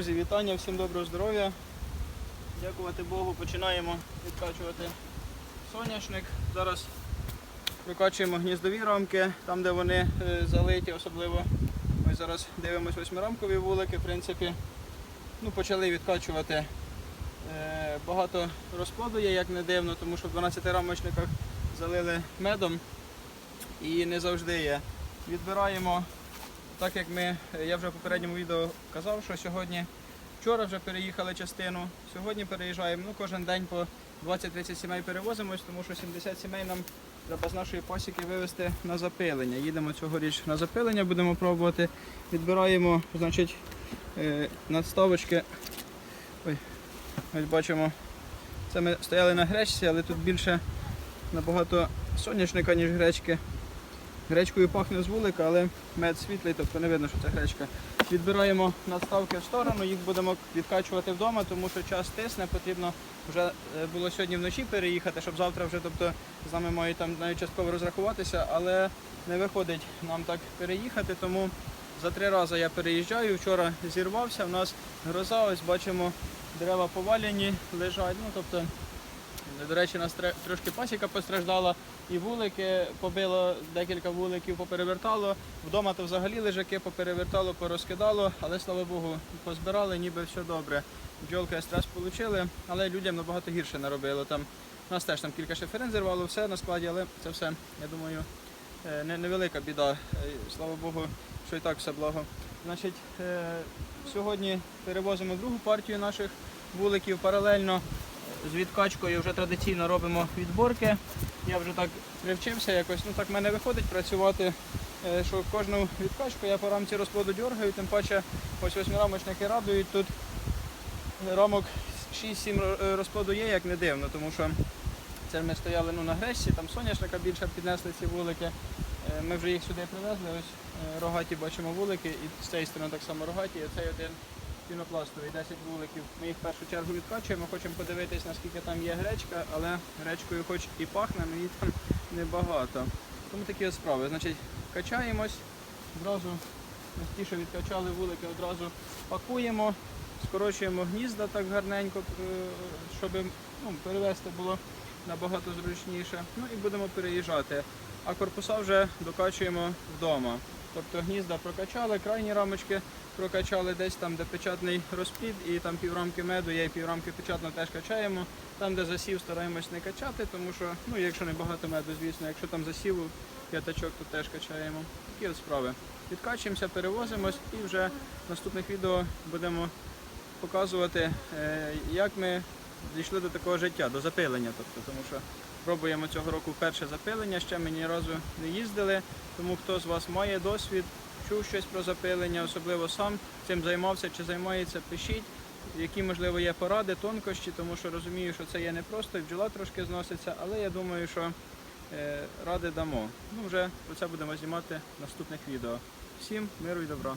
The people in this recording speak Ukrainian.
Друзі, вітання, всім доброго здоров'я. Дякувати Богу, починаємо відкачувати соняшник. Зараз викачуємо гніздові рамки, там де вони е, залиті, особливо. Ми зараз дивимося восьмирамкові вулики, в принципі. Ну, почали відкачувати. Е, Багато розплоду є, як не дивно, тому що в 12 рамочниках залили медом і не завжди є. Відбираємо так як ми, я вже в попередньому відео казав, що сьогодні, вчора вже переїхали частину, сьогодні переїжджаємо. Ну, кожен день по 20-30 сімей перевозимось, тому що 70 сімей нам треба з нашої пасіки вивезти на запилення. Їдемо цьогоріч на запилення, будемо пробувати. Відбираємо, значить, е, надставочки. Ой, ось бачимо, це ми стояли на гречці, але тут більше набагато соняшника, ніж гречки. Гречкою пахне з вулика, але мед світлий, тобто не видно, що це гречка. Відбираємо надставки в сторону, їх будемо відкачувати вдома, тому що час тисне, потрібно вже е, було сьогодні вночі переїхати, щоб завтра вже тобто, з нами мають там навіть частково розрахуватися, але не виходить нам так переїхати, тому за три рази я переїжджаю. Вчора зірвався, в нас гроза, ось бачимо, дерева повалені, лежать. Ну, тобто, до речі, у нас трошки пасіка постраждала, і вулики побило, декілька вуликів поперевертало. Вдома то взагалі лежаки поперевертало, порозкидало, але слава Богу, позбирали, ніби все добре. Бджолки стрес отримали, але людям набагато гірше наробило. Там, у нас теж там кілька шиферин зірвало, все на складі, але це все, я думаю, е, невелика біда. Е, Слава Богу, що і так все благо. Значить, е, сьогодні перевозимо другу партію наших вуликів паралельно з відкачкою вже традиційно робимо відборки. Я вже так привчився якось. Ну так в мене виходить працювати, е, що кожну відкачку я по рамці розплоду дергаю, тим паче ось восьмирамочники радують. Тут рамок 6-7 ро- е, розплоду є, як не дивно, тому що це ми стояли ну, на гречці, там соняшника більше піднесли ці вулики. Е, Ми вже їх сюди привезли, ось рогаті бачимо вулики, і з цієї сторони так само рогаті, і цей один пінопластовий, 10 вуликів. Ми їх в першу чергу відкачуємо, хочемо подивитись, наскільки там є гречка, але гречкою хоч і пахне, її там небагато. Тому такі от справи. Значить, качаємось, одразу ось ті, що відкачали вулики, одразу пакуємо, скорочуємо гнізда так гарненько, е, щоб ну, перевезти було набагато зручніше. Ну і будемо переїжджати. А корпуса вже докачуємо вдома. Тобто гнізда прокачали, крайні рамочки прокачали десь там, де печатний розплід, і там піврамки меду, є і піврамки печатно теж качаємо. Там, де засів, стараємось не качати, тому що, ну, якщо не багато меду, звісно, якщо там засів п'ятачок, то теж качаємо. Такі от справи. Відкачуємося, перевозимось і вже в наступних відео будемо показувати, е, як ми дійшли до такого життя, до запилення. Тобто, тому що пробуємо цього року перше запилення, ще ми ні разу не їздили. Тому хто з вас має досвід, чув щось про запилення, особливо сам цим займався чи займається, пишіть. Які можливо є поради, тонкощі, тому що розумію, що це є непросто, і бджола трошки зноситься, але я думаю, що е, ради дамо. Ну вже про це будемо знімати в наступних відео. Всім миру і добра.